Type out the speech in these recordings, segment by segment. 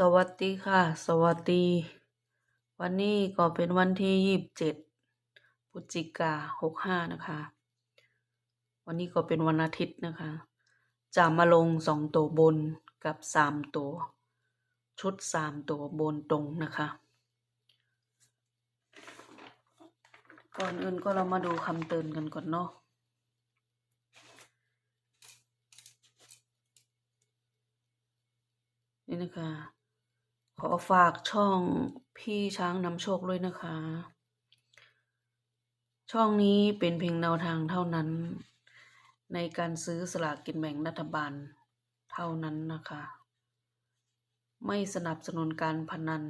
สวัสดีค่ะ สวัสดี วันนี้ก็เป็นวันที่ยี่สิบเจ็ดพฤศจิกาหกห้านะคะ วันนี้ก็เป็นวันอาทิตย์นะคะ จะมาลงสองตัวบนกับสามตัว ชุดสามตัวบนตรงนะคะ ก่อนอื่นก็เรามาดูคำเตือนกันก่อนเนาะนี่นะคะ ขอฝากช่องพี่ช้างนำโชคด้วยนะคะ ช่องนี้เป็นเพียงแนวทางเท่านั้น ในการซื้อสลากกินแบ่งรัฐบาลเท่านั้นนะคะ ไม่สนับสนุนการพนัน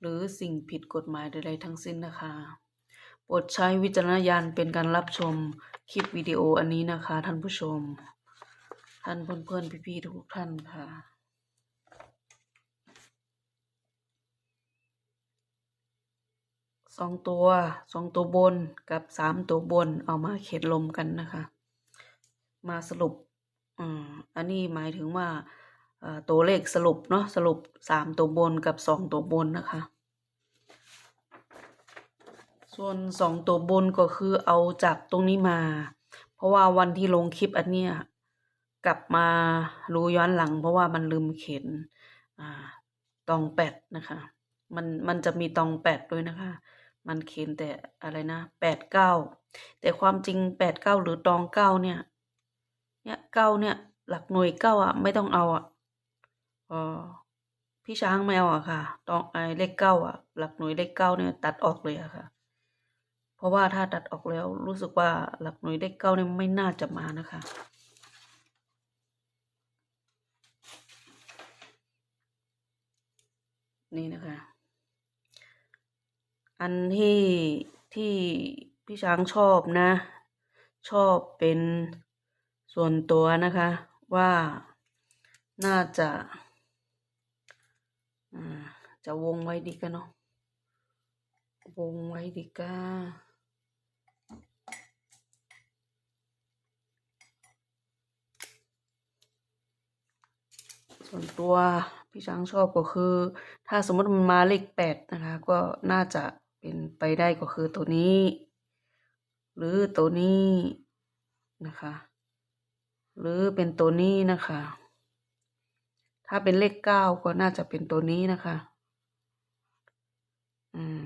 หรือสิ่งผิดกฎหมายใดๆทั้งสิ้นนะคะโปรดใช้วิจารณญาณเป็นการรับชมคลิปวิดีโออันนี้นะคะ ท่านผู้ชม ท่านเพื่อนๆพี่ๆทุกท่านค่ะ สองตัวสองตัวบนกับสามตัวบนเอามาเข็ดลมกันนะคะ มาสรุปอันนี้หมายถึงว่าตัวเลขสรุปเนาะสรุปสามตัวบนกับสองตัวบนนะคะ ส่วนสองตัวบนก็คือเอาจากตรงนี้มา เพราะว่าวันที่ลงคลิปอันเนี้ยกลับมารู้ย้อนหลัง เพราะว่ามันลืมเขียนอตองแปดนะคะ มันมันจะมีตองแปดด้วยนะคะ มันเขียนแต่อะไรนะแปดเก้าแต่ความจริงแปดเก้าหรือตองเก้าเนี่ย เนี่ยเก้าเนี่ย หลักหน่วยเก้าอะ ไม่ต้องเอาอะออพี่ช้างไม่เอาอะค่ะ ตองไอเลขเก้าอะ หลักหน่วยเลขเก้าเนี่ยตัดออกเลยอะค่ะ เพราะว่าถ้าตัดออกแล้วรู้สึกว่าหลักหน่วยเลขเก้าเนี่ยไม่น่าจะมานะคะนี่นะคะ อันที่ที่พี่ช้างชอบนะ ชอบเป็นส่วนตัวนะคะ ว่าน่าจะจะวงไว้ดีกันเนาะวงไว้ดีกาส่วนตัวพี่ช้างชอบก็คือ ถ้าสมมติมันมาเลขแปดนะคะ ก็น่าจะ เป็นไปได้ก็คือตัวนี้ หรือตัวนี้นะคะ หรือเป็นตัวนี้นะคะ ถ้าเป็นเลขเก้าก็น่าจะเป็นตัวนี้นะคะ อืม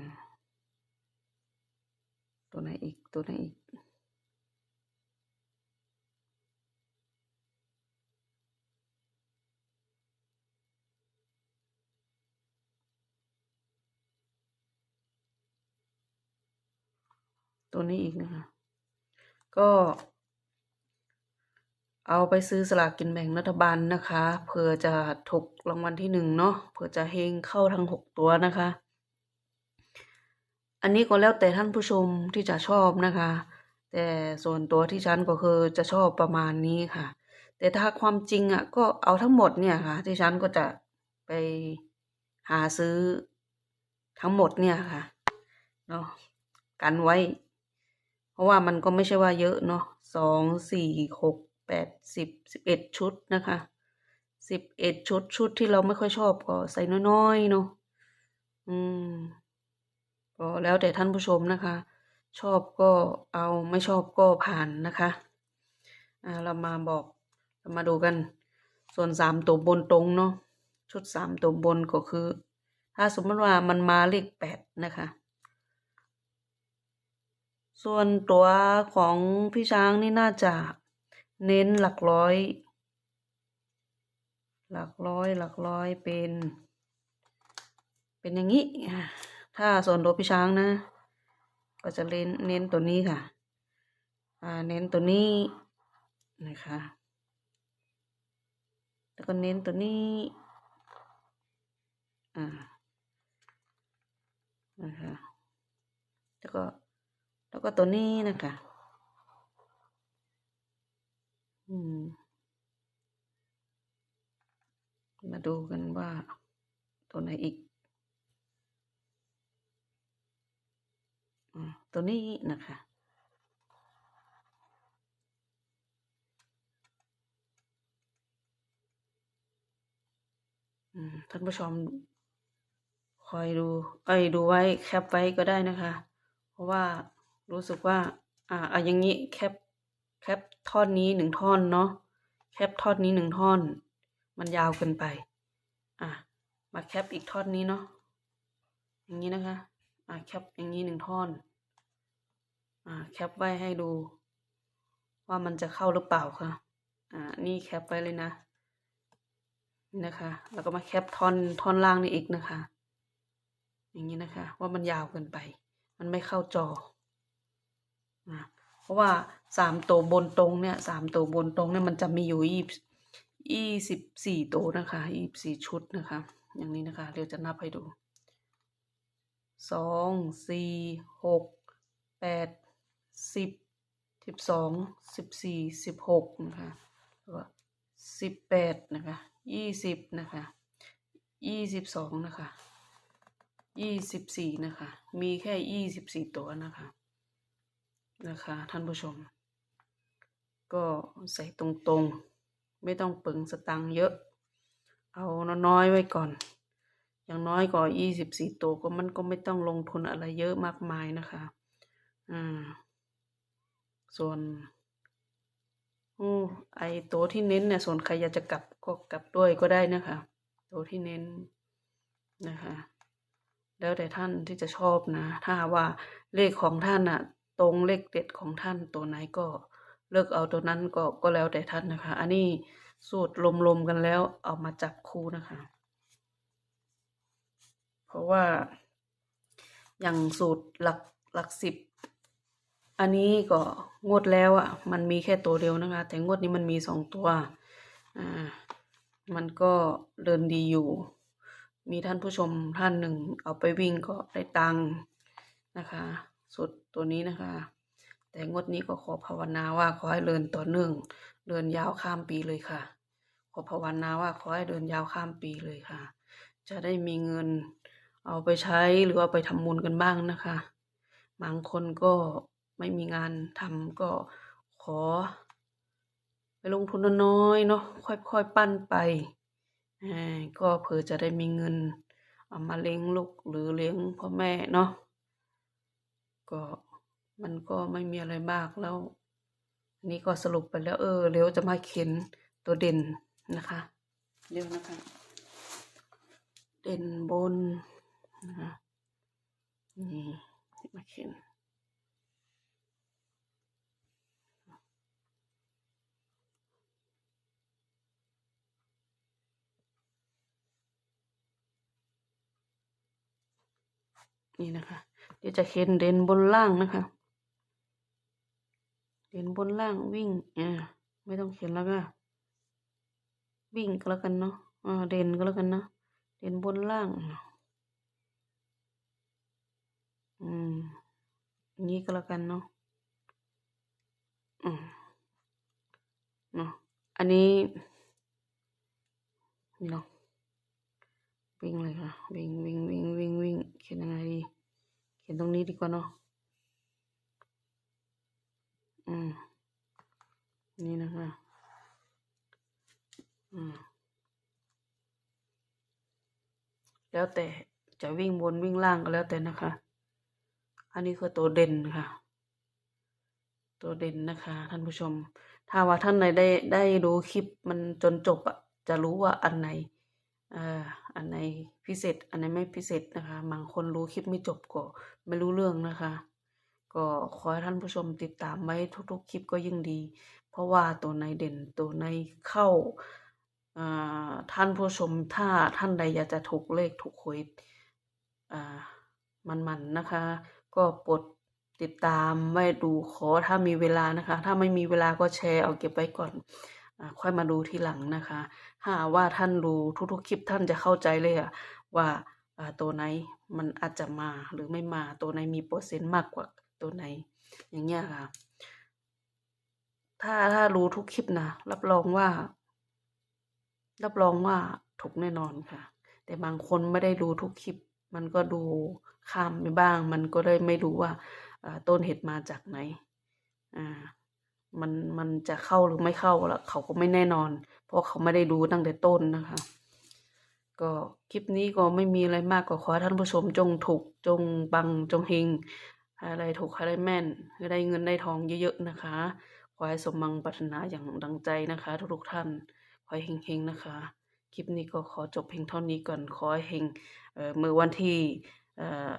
ตัวไหนอีกตัวไหนอีก ตัวนี้อีกนะคะ ก็ เอาไปซื้อสลากกินแบ่งรัฐบาลนะคะเผื่อจะถูกรางวัลที่หนึ่งเนาะเผื่อจะเฮงเข้าทั้งหกตัวนะคะ อันนี้ก็แล้วแต่ท่านผู้ชมที่จะชอบนะคะ แต่ส่วนตัวที่ฉันก็คือจะชอบประมาณนี้ค่ะ แต่ถ้าความจริงอะก็เอาทั้งหมดเนี่ยค่ะ ที่ฉันก็จะไปหาซื้อทั้งหมดเนี่ยค่ะเนาะกันไว้ เพราะว่ามันก็ไม่ใช่ว่าเยอะเนาะสองสี่หกแปดสิบสิบเอ็ดชุดนะคะสิบเอ็ดชุดชุดที่เราไม่ค่อยชอบก็ใส่น้อยๆเนาะอืมก็แล้วแต่ท่านผู้ชมนะคะ ชอบก็เอาไม่ชอบก็ผ่านนะคะอ่าเรามาบอกเรามาดูกัน ส่วนสามตัวบนตรงเนาะชุดสามตัวบนก็คือ ถ้าสมมติว่ามันมาเลขแปดนะคะ ส่วนตัวของพี่ช้างนี่น่าจะเน้นหลักร้อย หลักร้อยหลักร้อยเป็น เป็นอย่างนี้ ถ้าส่วนตัวพี่ช้างนะ ก็จะเน้นเน้นตัวนี้ค่ะ อ่าเน้นตัวนี้นะคะแล้วก็เน้นตัวนี้ อ่า นะคะ แล้วก็ แล้วก็ตัวนี้นะคะมมาดูกันว่าตัวไหนอีกอตัวนี้นะคะ ท่านผู้ชมคอยดู เอ้ยดูไว้แคปไว้ก็ได้นะคะ เพราะว่า รู้สึกว่า อ่าเอาอย่างนี้แคปแคปท่อนนี้หนึ่งท่อนเนาะแคปท่อนนี้หนึ่งท่อน มันยาวเกินไป อะ มาแคปอีกท่อนนี้เนาะอย่างนี้นะคะ อะแคปอย่างนี้หนึ่งท่อน อ่าแคปไว้ให้ดู ว่ามันจะเข้าหรือเปล่าค่ะ อ่านี่แคปไว้เลยนะนี่นะคะ แล้วก็มาแคปท่อนท่อนล่างนี่อีกนะคะ อย่างนี้นะคะ ว่ามันยาวเกินไป มันไม่เข้าจอ นะเพราะว่าสามตัวบนตรงเนี่ยสามตัวบนตรงเนี่ยมันจะมีอยู่ยี่ยี่สิบสี่ตัวนะคะยี่สิบสี่ชุดนะคะ อย่างนี้นะคะเดี๋ยวจะนับให้ดูสองสี่หกแปดสิบสิบสองสิบสี่สิบหกนะคะแล้วก็สิบแปดนะคะยี่สิบนะคะยี่สิบสองนะคะยี่สิบสี่นะคะ มีแค่ยี่สิบสี่ตัวนะคะ นะคะ ท่านผู้ชม ก็ใส่ตรงๆ ไม่ต้องเปึงสตังค์เยอะ เอาน้อยๆไว้ก่อน อย่างน้อยก็ยี่สิบสี่ตัวก็มันก็ไม่ต้องลงทุนอะไรเยอะมากมายนะคะ อ่า ส่วนโอ้ไอตัวที่เน้นเนี่ยส่วนใครอยากจะกลับก็กลับด้วยก็ได้นะคะตัวที่เน้นนะคะ แล้วแต่ท่านที่จะชอบนะ ถ้าว่าเลขของท่านน่ะ ตรงเลขเด็ดของท่านตัวไหนก็เลือกเอาตัวนั้นก็ก็แล้วแต่ท่านนะคะ อันนี้สูตรรวมๆกันแล้วเอามาจับคู่นะคะ เพราะว่าอย่างสูตรหลักหลักสิบ อันนี้ก็งวดแล้วอะ มันมีแค่ตัวเดียวนะคะ แต่งวดนี้มันมีสองตัวอ่ามันก็เดินดีอยู่ มีท่านผู้ชมท่านหนึ่ง เอาไปวิ่งก็ได้ตังค์นะคะ สุด ตัวนี้นะคะ แต่งวดนี้ก็ขอภาวนาว่าขอให้เดินต่อเนื่อง เดินยาวข้ามปีเลยค่ะ ขอภาวนาว่าขอให้เดินยาวข้ามปีเลยค่ะ จะได้มีเงินเอาไปใช้หรือเอาไปทำบุญกันบ้างนะคะ บางคนก็ไม่มีงานทำก็ขอ ไปลงทุนน้อยๆเนาะค่อยๆปั้นไปก็เผื่อจะได้มีเงินเอามาเลี้ยงลูกหรือเลี้ยงพ่อแม่เนาะ ก็มันก็ไม่มีอะไรมากแล้ว อันนี้ก็สรุปไปแล้ว เออเร็วจะมาเขียนตัวเด่นนะคะ เร็วนะคะ เด่นบนนะคะนี่มาเขียนนี่นะคะ เดี๋ยวจะเขียนเด่นบนล่างนะคะ เด่นบนล่างวิ่งอ่าไม่ต้องเขียนแล้วก็ วิ่งก็แล้วกันเนาะอ่าเด่นก็แล้วกันเนาะเด่นบนล่าง อืมนี้ก็แล้วกันเนาะอืมเนาะอันนี้นี่เนาะวิ่งเลยค่ะวิ่งวิ่งวิ่งวิ่งวิ่งเขียนยังไงดี เขียนตรงนี้ดีกว่าเนาะอืม นี่นะคะอืม แล้วแต่จะวิ่งบนวิ่งล่างก็แล้วแต่นะคะ อันนี้คือตัวเด่นค่ะ ตัวเด่นนะคะ ท่านผู้ชม ถ้าว่าท่านไหนได้ได้ดูคลิปมันจนจบอะจะรู้ว่าอันไหน อ่ออันไหนพิเศษ อันไหนไม่พิเศษนะคะบางคนรู้คลิปไม่จบก็ไม่รู้เรื่องนะคะ ก็ขอให้ท่านผู้ชมติดตามไว้ทุกๆคลิปก็ยิ่งดี เพราะว่าตัวในเด่นตัวในเข้าอ่าท่านผู้ชมถ้าท่านใดอยากจะถูกเลขถูกหวยอ่ามันๆนะคะ ก็กดติดตามไว้ดูขอถ้ามีเวลานะคะ ถ้าไม่มีเวลาก็แชร์เอาเก็บไว้ก่อนอ่าค่อยมาดูทีหลังนะคะ ถ้าว่าท่านดูทุกๆคลิปท่านจะเข้าใจเลยอะว่าตัวไหนมันอาจจะมาหรือไม่มาตัวไหนมีเปอร์เซ็นต์มากกว่าตัวไหน อย่างเงี้ยค่ะ ถ้าถ้ารู้ทุกคลิปนะรับรองว่า รับรองว่าถูกแน่นอนค่ะ แต่บางคนไม่ได้ดูทุกคลิป มันก็ดูข้ามไปบ้าง มันก็ได้ไม่รู้ว่าต้นเหตุมาจากไหน อ่า มันมันจะเข้าหรือไม่เข้าแล้วเขาก็ไม่แน่นอน เพราะเขาไม่ได้ดูตั้งแต่ต้นนะคะ ก็คลิปนี้ก็ไม่มีอะไรมากก็ขอท่านผู้ชมจงถูกจงปังจงเฮงอะไรถูกอะไรแม่นได้เงินได้ทองเยอะๆนะคะขอให้สมมังปรารถนาอย่างดังใจนะคะ ทุกๆท่านขอให้เฮงๆนะคะ คลิปนี้ก็ขอจบเพียงเท่านี้ก่อนขอให้เฮงเอ่อมือวันที่เอ่อ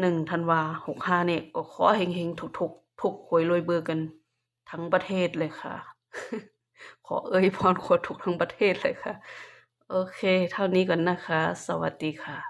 หนึ่งธันวาหกห้าเนี่ยก็ขอเฮงๆถูกๆ ถูกหวยรวยเบอร์กันทั้งประเทศเลยค่ะ ขอเอ่ยพรขอถูกทั้งประเทศเลยค่ะ โอเค เท่านี้ก่อนนะคะ สวัสดีค่ะ